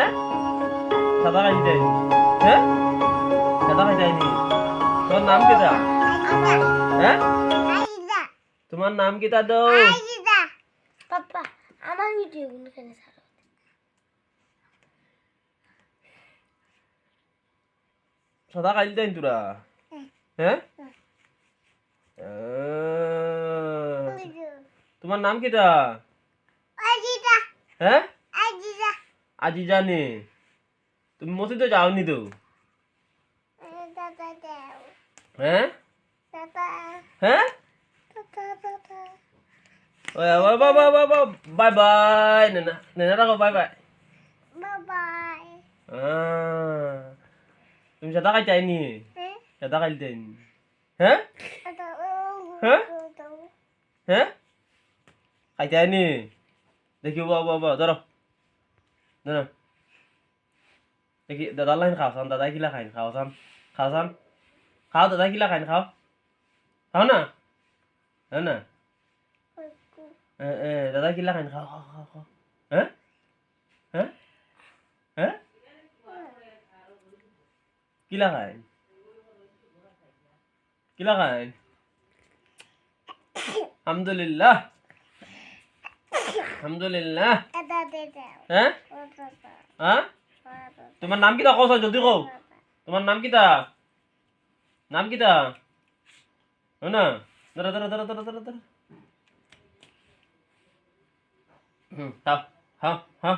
হ্যাঁ? সাদা খাইতেনি তোমার নাম কি তা? হ্যাঁ? তোমার নাম কি তা দাও পাপা আমার ভিডিও গুলো কেন ছাড়ো। সাদা খাইতেন তোরা? হ্যাঁ। তোমার নাম কি তা? হ্যাঁ? আজি জানে তুমি মসজিদে যাওনি তো হ্যাঁ হ্যাঁ ওই বাবা বাবা বাবা বাই বাই নেনা নেনা রাখো বাই বাই আহ, তুমি সাদা খাইতেনি সাদা খাইতেন হ্যাঁ হ্যাঁ হ্যাঁ খাইতেনি দেখি বাবা বাবা ধরো ধরো দেখি দাদা লাইন খাও চান দাদা কিলা খাইন খাও চান খাও চান খাও দাদা কিলা খাইন খাও খাও না হ্যাঁ না দাদা কিলা খাইন খাও খাও খাও খাও হ্যাঁ হ্যাঁ হ্যাঁ কিলা খাইন কিলা খাইন আলহামদুলিল্লাহ আলহামদুলিল্লাহ। হ্যাঁ? হ্যাঁ? তোমার নাম কিতা কও জলদি কও। তোমার নাম কিতা নাম কিতা হয় না? ধরো ধরো ধরো ধরো ধরো ধরো। হুম খাও হ্যাঁ খাও